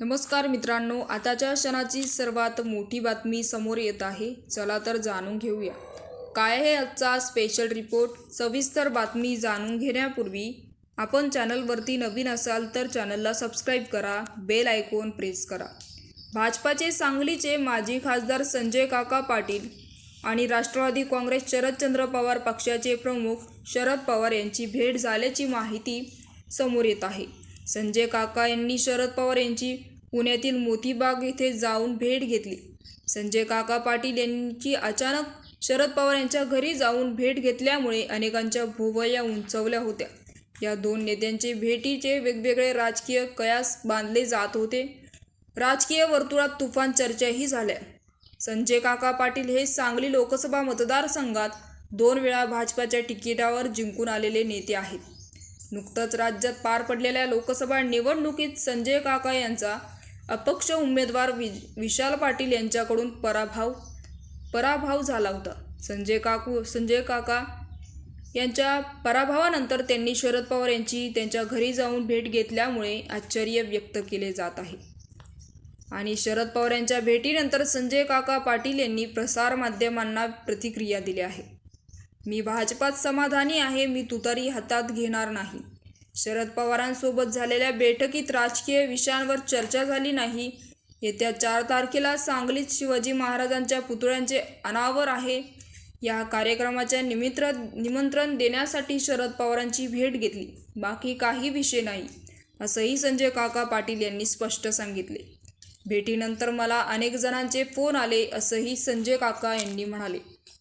नमस्कार मित्रांनो आताच्या क्षणाची सर्वात मोठी बातमी समोर येत आहे. चला तर जाणून घेऊया. काय आहे आजचा स्पेशल रिपोर्ट सविस्तर बातमी जाणून घेण्यापूर्वी आपण चॅनलवरती नवीन असाल तर चॅनलला सबस्क्राईब करा बेल आयकॉन प्रेस करा. भाजपाचे सांगलीचे माजी खासदार संजय काका पाटील आणि राष्ट्रवादी काँग्रेस शरदचंद्र पवार पक्षाचे प्रमुख शरद पवार यांची भेट झाल्याची माहिती समोर येत आहे. संजय काका यांनी शरद पवार यांची पुण्यातील मोतीबाग येथे जाऊन भेट घेतली. संजय काका पाटील यांची अचानक शरद पवार यांच्या घरी जाऊन भेट घेतल्यामुळे अनेकांच्या भुवया उंचवल्या होत्या. या दोन नेत्यांचे भेटीचे वेगवेगळे राजकीय कयास बांधले जात होते. राजकीय वर्तुळात तुफान चर्चाही झाल्या. संजय काका पाटील हे सांगली लोकसभा मतदारसंघात दोन वेळा भाजपाच्या तिकिटावर जिंकून आलेले नेते आहेत. नुकतंच राज्यात पार पडलेल्या लोकसभा निवडणुकीत संजय काका यांचा अपक्ष उमेदवार वि विशाल पाटील यांच्याकडून पराभव पराभव झाला होता. संजय काकू संजय काका यांच्या पराभवानंतर त्यांनी शरद पवार यांची त्यांच्या घरी जाऊन भेट घेतल्यामुळे आश्चर्य व्यक्त केले जात आहे. आणि शरद पवार यांच्या भेटीनंतर संजय काका पाटील यांनी प्रसारमाध्यमांना प्रतिक्रिया दिली आहे मी भाजपात समाधानी आहे मी तुतारी हातात घेणार नाही. शरद पवारांसोबत झालेल्या बैठकीत राजकीय विषयांवर चर्चा झाली नाही. येत्या चार तारखेला सांगलीत शिवाजी महाराजांच्या पुतळ्यांचे अनावर आहे. या कार्यक्रमाच्या निमित्र निमंत्रण देण्यासाठी शरद पवारांची भेट घेतली. बाकी काही विषय नाही असंही संजय काका पाटील यांनी स्पष्ट सांगितले. भेटीनंतर मला अनेक जणांचे फोन आले असंही संजय काका यांनी म्हणाले.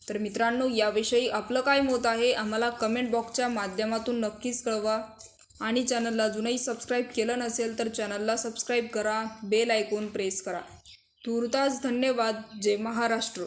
तर मित्रांनो याविषयी आपलं काय मत आहे आम्हाला कमेंट बॉक्सच्या माध्यमातून नक्कीच कळवा. आणि चॅनलला अजूनही सबस्क्राईब केलं नसेल तर चॅनलला सबस्क्राईब करा बेल आयकॉन प्रेस करा. तुर्तास धन्यवाद जय महाराष्ट्र.